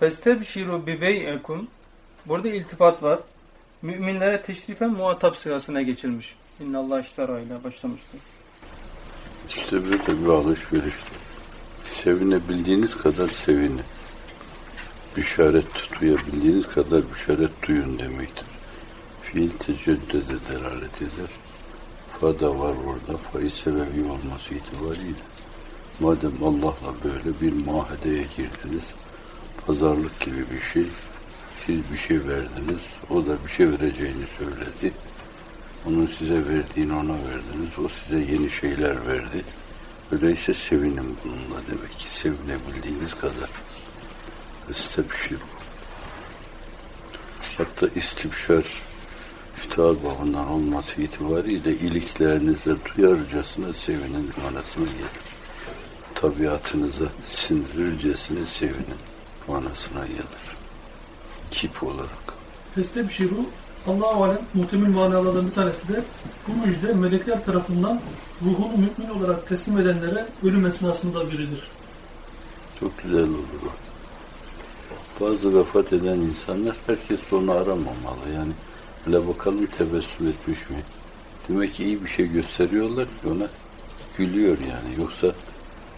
Festebşiru bibey'ekum Burada iltifat var. Müminlere teşrifen muhatap sırasına geçilmiş. İnnallah iştara ile başlamıştır. İşte böyle bir alışveriş. Sevinebildiğiniz kadar sevinin. Bişaret duyabildiğiniz kadar bişaret duyun demektir. Fiil teceddüde delalet eder. Fa da var orada. Faiz sebebi olması itibariyle. Madem Allah'la böyle bir muahedeye girdiniz, pazarlık gibi bir şey, siz bir şey verdiniz, o da bir şey vereceğini söyledi. Onun size verdiğini ona verdiniz, o size yeni şeyler verdi. Öyleyse sevinin bununla demek ki sevinebildiğiniz kadar. İstibşir. Hatta istibşar iftihar babından olması itibariyle iliklerinizle duyarcasına sevinin manasına gelir. Tabiatınıza sindirircesine sevinin manasına gelir. Kip olarak. Festebşiru Allah-u Alem muhtemel manalardan bir tanesi de bu müjde melekler tarafından ruhunu mümin olarak teslim edenlere ölüm esnasında verilir. Çok güzel olur o. Bazı vefat eden insanlar herkes onu aramamalı. Yani hele bakalım tebessüm etmiş mi? Demek ki iyi bir şey gösteriyorlar ki ona gülüyor yani. Yoksa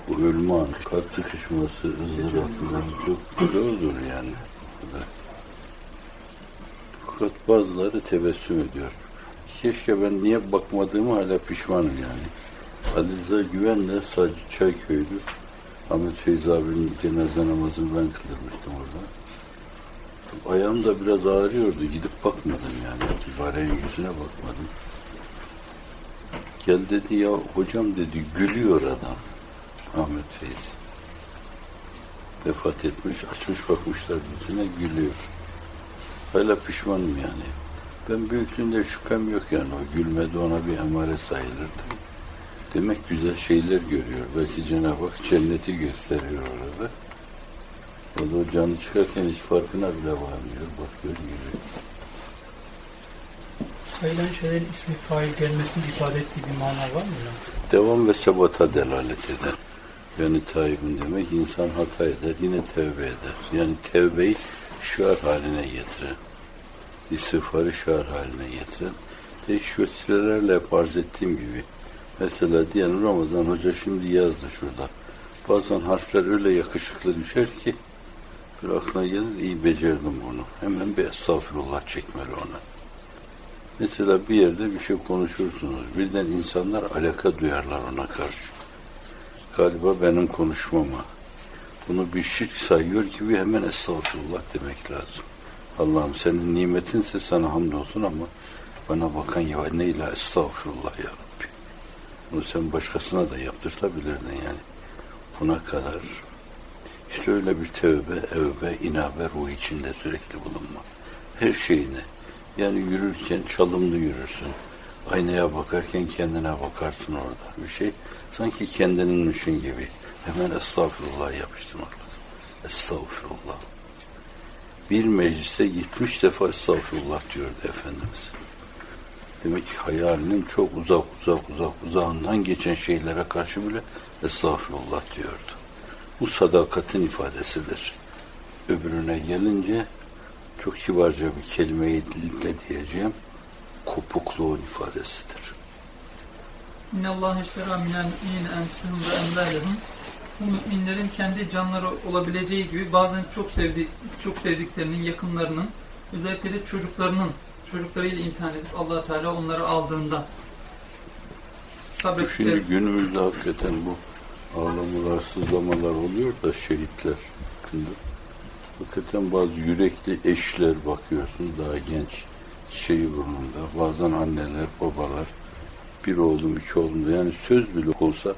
bu ölüm anı, kalp sıkışması, ızdırapından çok zordur yani. Fakat bazıları tebessüm ediyor. Keşke ben niye bakmadığımı hala pişmanım yani. Alize Güven'le sadece Çayköy'dü. Ahmet Feyzi abinin cenaze namazını ben kıldırmıştım orada. Ayağım da biraz ağrıyordu. Gidip bakmadım yani. İbarenin yüzüne bakmadım. Gel dedi ya hocam dedi gülüyor adam. Ahmet Feyzi. Vefat etmiş, açmış bakmışlar yüzüne gülüyor. Hala pişmanım yani. Ben büyüklüğünde şüphem yok yani. O gülmedi ona bir emare sayılırdı. Demek güzel şeyler görüyor. Belki Cenab-ı Hak cenneti gösteriyor orada. O da o canı çıkarken hiç farkına bile varmıyor. Bakıyor gülüyor. Sayılan şeylerin ismi fail gelmesini ifade ettiği bir mana var mı? Devam ve sebata delalet eder. Yani taibun demek insan hata eder, yine tevbe eder. Yani tevbeyi şiar haline getiren, istiğfarı şiar haline getiren, değişik vesilelerle hep arz ettiğim gibi. Mesela diyelim Ramazan Hoca şimdi yazdı şurada. Bazen harfler öyle yakışıklı düşer ki bir aklına gelir iyi becerdim bunu. Hemen bir estağfurullah çekmeli ona. Mesela bir yerde bir şey konuşursunuz. Birden insanlar alaka duyarlar ona karşı. Galiba benim konuşmama. Bunu bir şirk sayıyor gibi hemen estağfurullah demek lazım. Allah'ım senin nimetinse sana hamdolsun ama bana bakan ya ne ile estağfurullah ya Rabbi. Bunu sen başkasına da yaptırtabilirdin yani. Buna kadar işte öyle bir tövbe, evbe, inabe ruhu içinde sürekli bulunma. Her şeyine. Yani yürürken çalımlı yürürsün. Aynaya bakarken kendine bakarsın orada. Bir şey sanki kendininmişin gibi. Hemen estağfurullah yapıştırmak lazım. Estağfurullah. Bir mecliste 70 defa estağfurullah diyordu Efendimiz. Demek ki hayalinin çok uzak uzak uzak uzağından geçen şeylere karşı bile estağfurullah diyordu. Bu sadakatin ifadesidir. Öbürüne gelince çok kibarca bir kelimeyi de diyeceğim. Kopukluğun ifadesidir. İnne Allah iştera minel ve emvalehum. Bu müminlerin kendi canları olabileceği gibi bazen çok sevdik, çok sevdiklerinin, yakınlarının, özellikle de çocuklarının, çocuklarıyla imtihan edip allah Teala onları aldığında sabrettikleri Şimdi günümüzde hakikaten bu ağlamalar, sızlamalar oluyor da şehitler hakkında. Hakikaten bazı yürekli eşler bakıyorsun daha genç şeyi burnunda. Bazen anneler, babalar bir oğlum, iki oğlum da yani söz bile olsa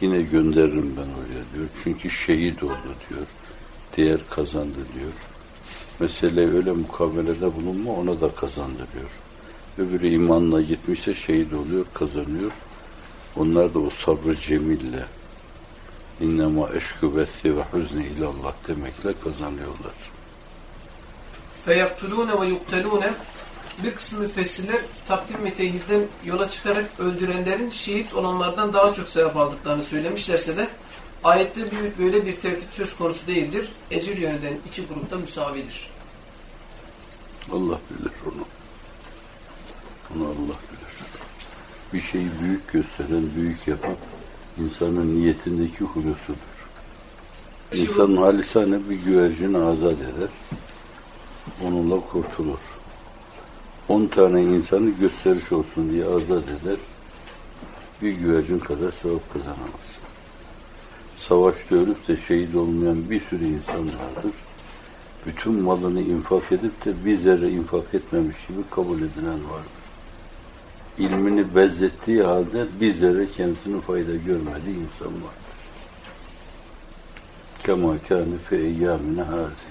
yine gönderirim ben oraya diyor. Çünkü şehit oldu diyor. Değer kazandı diyor. Mesele öyle mukavelede bulunma ona da kazandırıyor. Öbürü imanla gitmişse şehit oluyor, kazanıyor. Onlar da o sabrı cemille innema eşkü bethi ve huzni ilallah demekle kazanıyorlar. feyaktulûne ve yuktelûne bir kısmı müfessirler takdim ve tehilden yola çıkarak öldürenlerin şehit olanlardan daha çok sevap aldıklarını söylemişlerse de Ayette böyle bir tertip söz konusu değildir. Ecir yönünden iki grupta müsavidir. Allah bilir onu. Onu Allah bilir. Bir şeyi büyük gösteren, büyük yapan insanın niyetindeki hulusudur. İnsan halisane bir güvercin azat eder. Onunla kurtulur. On tane insanı gösteriş olsun diye azat eder. Bir güvercin kadar sevap kazanamaz. Savaşta ölüp de şehit olmayan bir sürü insan vardır bütün malını infak edip de bir zerre infak etmemiş gibi kabul edilen vardır. İlmini bezzettiği halde bir zerre kendisine fayda görmediği insan vardır. Kema kâne fe eyyâmine hâzi.